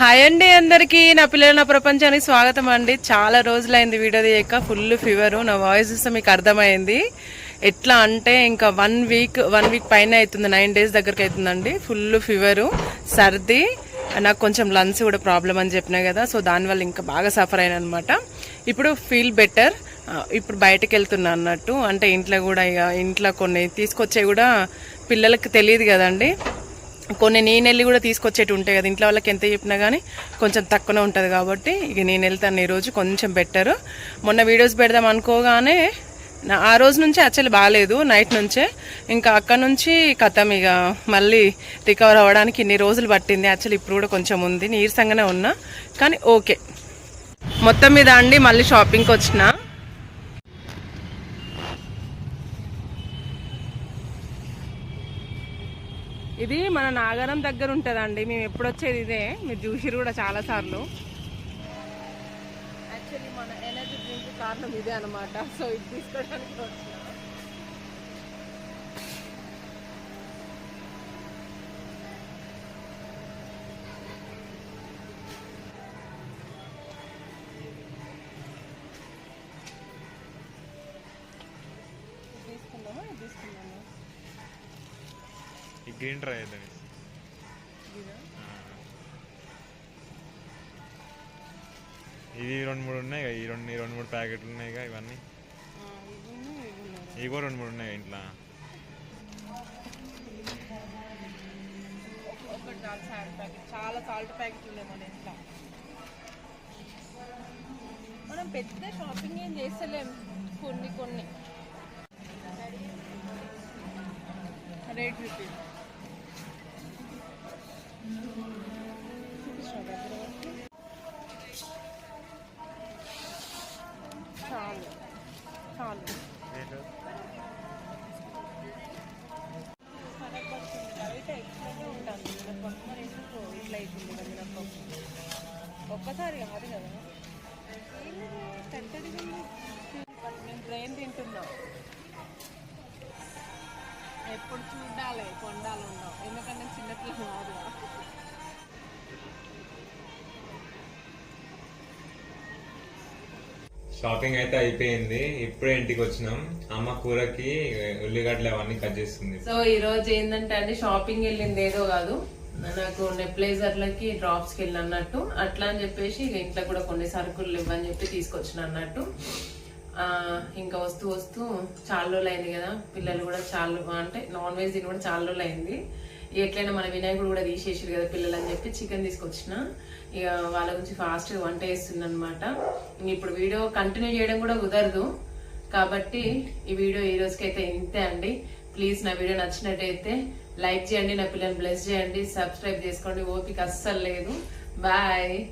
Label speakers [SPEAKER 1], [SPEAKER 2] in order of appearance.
[SPEAKER 1] Hi అండి అందరికీ. నా పిల్లల నా ప్రపంచానికి స్వాగతం అండి. చాలా రోజులైంది వీడియో తీయక. ఫుల్ ఫీవరు నా వాయిస్ చూస్తే మీకు అర్థమైంది. ఎట్లా అంటే ఇంకా వన్ వీక్ వన్ వీక్ పైన అవుతుంది. నైన్ డేస్ దగ్గరకు అవుతుందండి. ఫుల్ ఫీవరు సర్ది. నాకు కొంచెం లంగ్స్ కూడా ప్రాబ్లం అని చెప్పినా కదా. సో దానివల్ల ఇంకా బాగా సఫర్ అయిన అనమాట ఇప్పుడు ఫీల్ బెటర్ ఇప్పుడు బయటకు వెళ్తున్నా అన్నట్టు. అంటే ఇంట్లో కూడా ఇక ఇంట్లో కొన్ని తీసుకొచ్చే కూడా పిల్లలకు తెలియదు కదండి. కొన్ని నేను వెళ్ళి కూడా తీసుకొచ్చేటి ఉంటాయి కదా. ఇంట్లో వాళ్ళకి ఎంత చెప్పినా కానీ కొంచెం తక్కువనే ఉంటుంది కాబట్టి ఇక నేను వెళ్తాను ఈరోజు కొంచెం బెటర్ మొన్న వీడియోస్ పెడదాం అనుకోగానే ఆ రోజు నుంచి యాక్చువల్లీ బాగాలేదు నైట్ నుంచే. ఇంకా అక్కడ నుంచి కథం ఇక మళ్ళీ రికవర్ అవ్వడానికి ఇన్ని రోజులు పట్టింది. యాక్చువల్లీ ఇప్పుడు కూడా కొంచెం ఉంది నీరసంగానే ఉన్నా. కానీ ఓకే మొత్తం మీద అండి మళ్ళీ షాపింగ్కి వచ్చిన. ఇది మన నాగరం దగ్గర ఉంటుందండి. మేము ఎప్పుడు వచ్చేది ఇదే. మీరు చూసిరు కూడా చాలా సార్లు. యాక్చువల్లీ మన ఎనర్జీ డ్రింక్ కారణం ఇదే అనమాట సో ఇది తీసుకోవడానికి వచ్చిన
[SPEAKER 2] ఈ గ్రీన్ ట్రై చేద్దాం
[SPEAKER 1] ఇదా?
[SPEAKER 2] రెండు మూడు ఉన్నాయి ఈ రెండు ఈ రెండు మూడు ప్యాకెట్లు ఉన్నాయి ఇవన్నీ. ఇవి కూడా రెండు మూడు ఉన్నాయి ఇంట్లో.
[SPEAKER 1] చాలు సాల్ట్ ప్యాకెట్ చాలా సాల్ట్ ప్యాకెట్లు ఉన్నాయి మన ఇంట్లో. మనం పెద్ద షాపింగ్ ఏం చేస్తలేం కొన్ని కొన్ని. రేట్ రూపీస్ చాలు చాలు అయితే ఎక్స్ట్రాగా ఉంటుంది మినప్పప్పు మరి ఎందుకు ఇట్లా అవుతుంది కదా మినప్పప్పు ఒక్కసారి కాదు కదా పెద్దది నేను బ్రెయిన్ తింటున్నా ఎప్పుడు చూడాలి కొండాలి ఉండవు ఎందుకంటే చిన్నపిల్లలు
[SPEAKER 2] షాపింగ్ అయితే అయిపోయింది. ఇప్పుడే ఇంటికి వచ్చినాం. అమ్మ కూరకి ఉల్లిగడ్డలు అవన్నీ కట్ చేస్తుంది.
[SPEAKER 1] సో ఈ రోజు ఏంటంటే అండి షాపింగ్ వెళ్ళింది ఏదో కాదు. నాకు నెప్లైజర్లకి డ్రాప్స్ వెళ్ళన్నట్టు వెళ్ళి అన్నట్టు. అట్లా అని చెప్పేసి ఇంట్లో కూడా కొన్ని సరుకులు ఇవ్వని చెప్పి తీసుకొచ్చిన అన్నట్టు. ఇంకా వస్తూ వస్తూ చాలా రోజులు అయింది కదా. పిల్లలు కూడా చాలా అంటే నాన్ వెజ్ తిని కూడా చాలా రోజులు అయింది ఎట్లయినా మన వినాయకుడు కూడా తీసేసారు కదా పిల్లలు అని చెప్పి చికెన్ తీసుకొచ్చిన. ఇక వాళ్ళ గురించి ఫాస్ట్గా వంట చేస్తుందనమాట ఇప్పుడు వీడియో కంటిన్యూ చేయడం కూడా కుదరదు. కాబట్టి ఈ వీడియో ఈ రోజుకైతే ఇంతే అండి. ప్లీజ్ నా వీడియో నచ్చినట్టయితే లైక్ చేయండి నా పిల్లల్ని బ్లెస్ చేయండి సబ్స్క్రైబ్ చేసుకోండి. ఓపిక అస్సలు లేదు. బాయ్